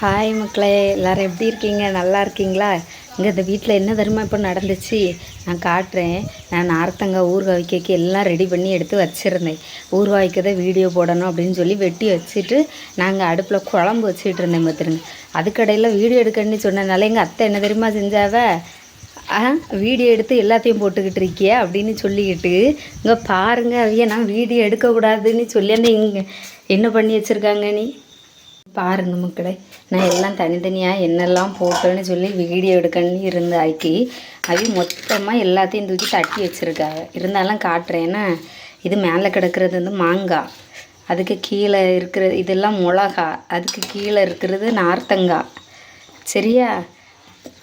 Hi மக்களே எல்லோரும் எப்படி இருக்கீங்க? நல்லா இருக்கீங்களா? இங்கே இந்த வீட்டில் என்ன தெரியுமா இப்போ நடந்துச்சு? நான் காட்டுறேன். நான் நார்த்தங்காய் ஊறுகாய் வைக்க எல்லாம் ரெடி பண்ணி எடுத்து வச்சுருந்தேன். ஊறுகாய் வைக்கதை வீடியோ போடணும் அப்படின்னு சொல்லி வெட்டி வச்சுட்டு நாங்கள் அடுப்பில் குழம்பு வச்சுட்டு இருந்தேன் பார்த்துருங்க அதுக்கடையில் வீடியோ எடுக்கணும்னு சொன்னனால எங்கள் அத்தை என்ன தெரியுமா செஞ்சாவ? ஆ வீடியோ எடுத்து எல்லாத்தையும் போட்டுக்கிட்டு இருக்கிய? அப்படின்னு சொல்லிக்கிட்டு இங்கே பாருங்க அவைய நான் வீடியோ எடுக்கக்கூடாதுன்னு சொல்லி அந்த இங்கே என்ன பண்ணி வச்சுருக்காங்க நீ? பாருங்க மக்களே நான் எல்லாம் தனித்தனியாக என்னெல்லாம் போட்டேன்னு சொல்லி வீடியோ எடுக்கணும்னு இருந்தாக்கி ஆக்கி மொத்தமாக எல்லாத்தையும் தூக்கி தட்டி வச்சுருக்காங்க இருந்தாலும் காட்டுறேன்னா இது மேலே கிடக்கிறது வந்து மாங்காய் அதுக்கு கீழே இருக்கிற இதெல்லாம் மிளகா. அதுக்கு கீழே இருக்கிறது நார்த்தங்காய் சரியா?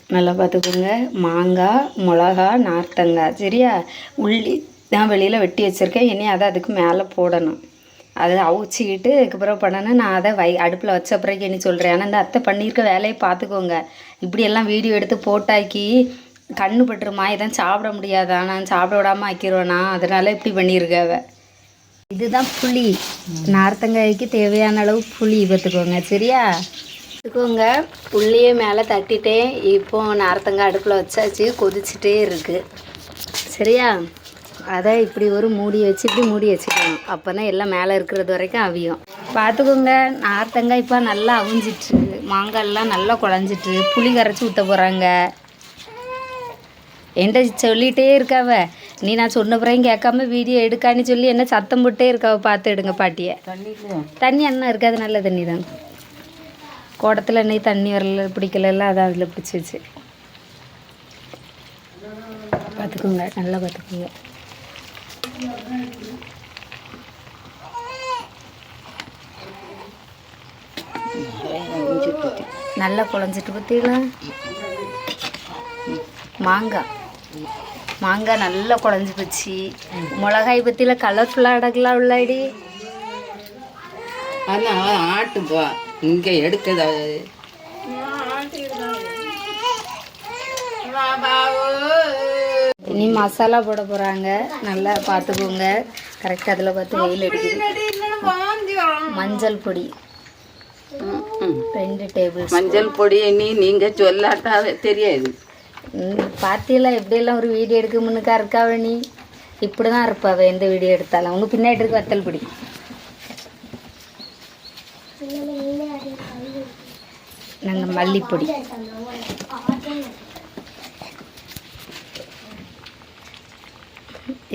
நல்லா பார்த்துக்கோங்க. மாங்காய் மிளகா நார்த்தங்காய் சரியா? உள்ளி நான் வெளியில் வெட்டி வச்சுருக்கேன். இனி அதை அதுக்கு மேலே போடணும். அதை அவிச்சிக்கிட்டு அதுக்கப்புறம் பண்ணணும் நான் அதை வை அடுப்பில் வச்ச பிறகு என்ன சொல்கிறேன் ஆனால் இந்த அத்தை பண்ணியிருக்க வேலையை பார்த்துக்கோங்க. இப்படியெல்லாம் வீடியோ எடுத்து போட்டாக்கி கண்ணு பட்டுருமா இதான் சாப்பிட முடியாதா. நான் சாப்பிட விடாமல் ஆக்கிடுவேனா அதனால இப்படி பண்ணியிருக்காவ இதுதான் புளி. நார்த்தங்காய்க்கு தேவையான அளவு புளி பார்த்துக்கோங்க. சரியா? பார்த்துக்கோங்க. புளியை மேலே தட்டிட்டேன். இப்போ நார்த்தங்காய் அடுப்பில் வச்சாச்சு. கொதிச்சுட்டே இருக்குது சரியா? அதை இப்படி ஒரு மூடி வச்சு இப்படி மூடி வச்சுக்கணும். அப்போ தான் எல்லாம் மேலே இருக்கிறது வரைக்கும் அவியும். பார்த்துக்கோங்க நார்த்தங்காய் இப்போ நல்லா அவிஞ்சிட்டு மாங்காய்லாம் நல்லா குழஞ்சிட்டு புளி கரைச்சி ஊற்ற போகிறாங்க என்கிட்ட சொல்லிகிட்டே இருக்காவ. நீ நான் சொன்ன பிறகு கேட்காம வீடியோ எடுக்கான்னு சொல்லி என்ன சத்தம் போட்டே இருக்காவ. பார்த்து எடுங்க பாட்டியை. தண்ணி என்ன இருக்காது நல்ல தண்ணி தான் குடத்துல எண்ணெய் தண்ணி வரல பிடிக்கல அதான் அதில் பிடிச்சிச்சு பார்த்துக்கோங்க நல்லா பார்த்துக்கோங்க. நல்லா குழஞ்சிட்டு பார்த்தீங்களா? மாங்காய் மாங்காய் நல்லா குழஞ்சி போச்சு. மிளகாய் பற்றியில் கலர்ஃபுல்லாக அடக்கலாம் உள்ளாடி. அதான் அவன் ஆட்டுப்பா இங்கே எடுக்குது இனி மசாலா போட போகிறாங்க நல்லா பார்த்துக்கோங்க. கரெக்டாக அதில் பார்த்து வெயில் அடிக்குது. மஞ்சள் பொடி. ரெண்டு டேபிள் மஞ்சள் பொடி நீ நீங்க சொல்லாட்டா தெரியாது. பார்த்தீங்களா எப்படியெல்லாம் ஒரு வீடியோ எடுக்க முன்னுக்கா இருக்காவ நீ? இப்படி தான் இருப்பாவ எந்த வீடியோ எடுத்தாலும். உங்க பின்னாடி இருக்கு வத்தல் பொடி. நாங்கள் மல்லிப்பொடி.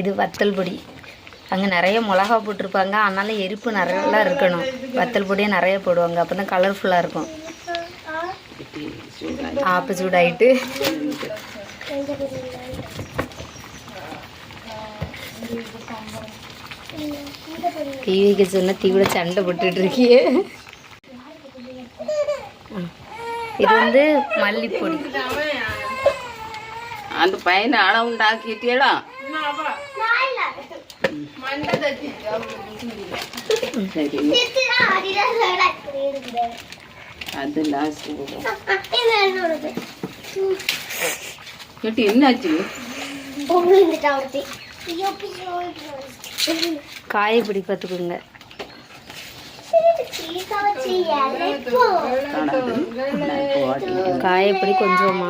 இது வத்தல் பொடி. அங்கே நிறைய மிளகா போட்டிருப்பாங்க. அதனால எரிப்பு நிறையா இருக்கணும். வத்தல் பொடியே நிறைய போடுவாங்க. அப்போ தான் கலர்ஃபுல்லாக இருக்கும். ஆப்பு சூடாயிட்டு. தீ வைக்க சொன்ன தீ கூட சண்டை போட்டுட்டு இருக்கியே. இது வந்து மல்லிப்பொடி. அந்த பையனை அளவு அது லாஸ்ட் கேட்டு என்னாச்சு? காயப்பொடி பார்த்துக்கோங்க. காணாது காயப்பொடி கொஞ்சமா.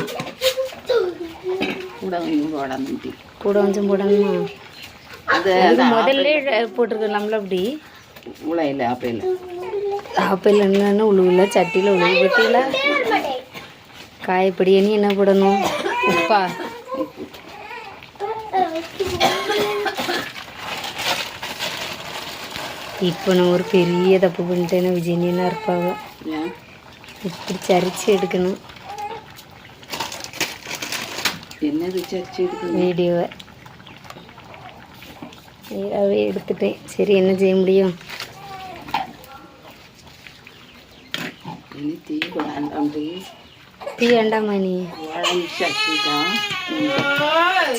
கூட கொஞ்சம் போடாமட்டி கூட கொஞ்சம் போடணுமா? அது முதல்ல போட்டிருக்கலாம்ல அப்படி? உலையில் அப்பையில் ஆப்பிள் என்னன்னு உழுவுல சட்டியில் உழுவு பற்றியில காயப்பொடி இனி என்ன போடணும்? உப்பா. இப்போ நான் ஒரு பெரிய தப்பு பண்ணிட்டேன்னா விஜயனா இருப்பாங்க? இப்படி சரிச்சு எடுக்கணும். என்னது சர்ச்சு இருக்குது வீடியோவை. அவே எடுத்துட்டேன். சரி என்ன செய்ய முடியும்? தீ வேண்டாம் நீ?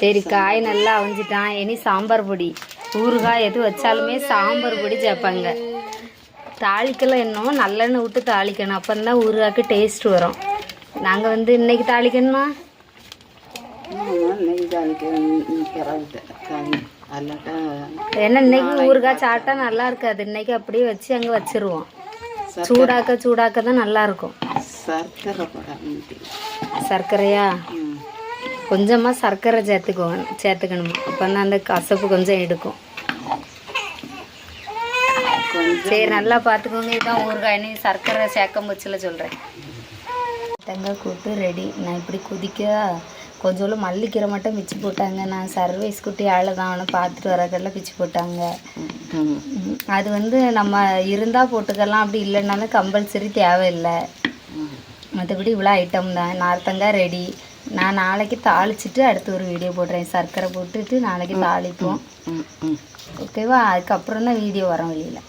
சரி காய் நல்லா அவிஞ்சிட்டான். இனி சாம்பார் பொடி. ஊறுகாய் எது வச்சாலுமே சாம்பார் பொடி சேர்ப்பாங்க. தாளிக்கலாம் இன்னும். நல்லெண்ணெய் விட்டு தாளிக்கணும். அப்போ தான் ஊறுகாய்க்கு டேஸ்ட் வரும். நாங்கள் வந்து இன்னைக்கு தாளிக்கணுமா? அல்லாட்டா ஏன்னா இன்னைக்கு ஊறுகாய் சாப்பிட்டா நல்லா இருக்காது. இன்னைக்கு அப்படியே வச்சு அங்கே வச்சிருவோம். சூடாக்க சூடாக்க தான் சர்க்கரை படம் சர்க்கரையா? கொஞ்சமாக சர்க்கரை சேர்த்துக்குவோம் சேர்த்துக்கணுமா. அப்போ தான் அந்த கசப்பு கொஞ்சம் எடுக்கும். சரி நல்லா பார்த்துக்கோங்க. இதுதான் ஊறுகாய். நீ சர்க்கரை சேர்க்க முச்சில் சொல்கிறேன் தேங்காய் கூட்டு ரெடி. நான் இப்படி குதிக்க கொஞ்சோண்டு மல்லிக்கீரை மட்டும் பிச்சு போட்டாங்க. நான் சர்வீஸ் குட்டி ஆள் தான். அவனை பார்த்துட்டு வரக்கெல்லாம் பிச்சு போட்டாங்க. அது வந்து நம்ம இருந்தால் போட்டுக்கலாம். அப்படி இல்லைன்னாலும் கம்பல்சரி தேவையில்லை. மற்றபடி இவ்வளோ ஐட்டம் தான். நார்த்தங்காய் ரெடி நான் நாளைக்கு தாளிச்சிட்டு அடுத்து ஒரு வீடியோ போடுறேன். சர்க்கரை போட்டுட்டு நாளைக்கு தாளிப்போம். ஓகேவா அதுக்கப்புறம் தான் வீடியோ வரோம் வெளியில்.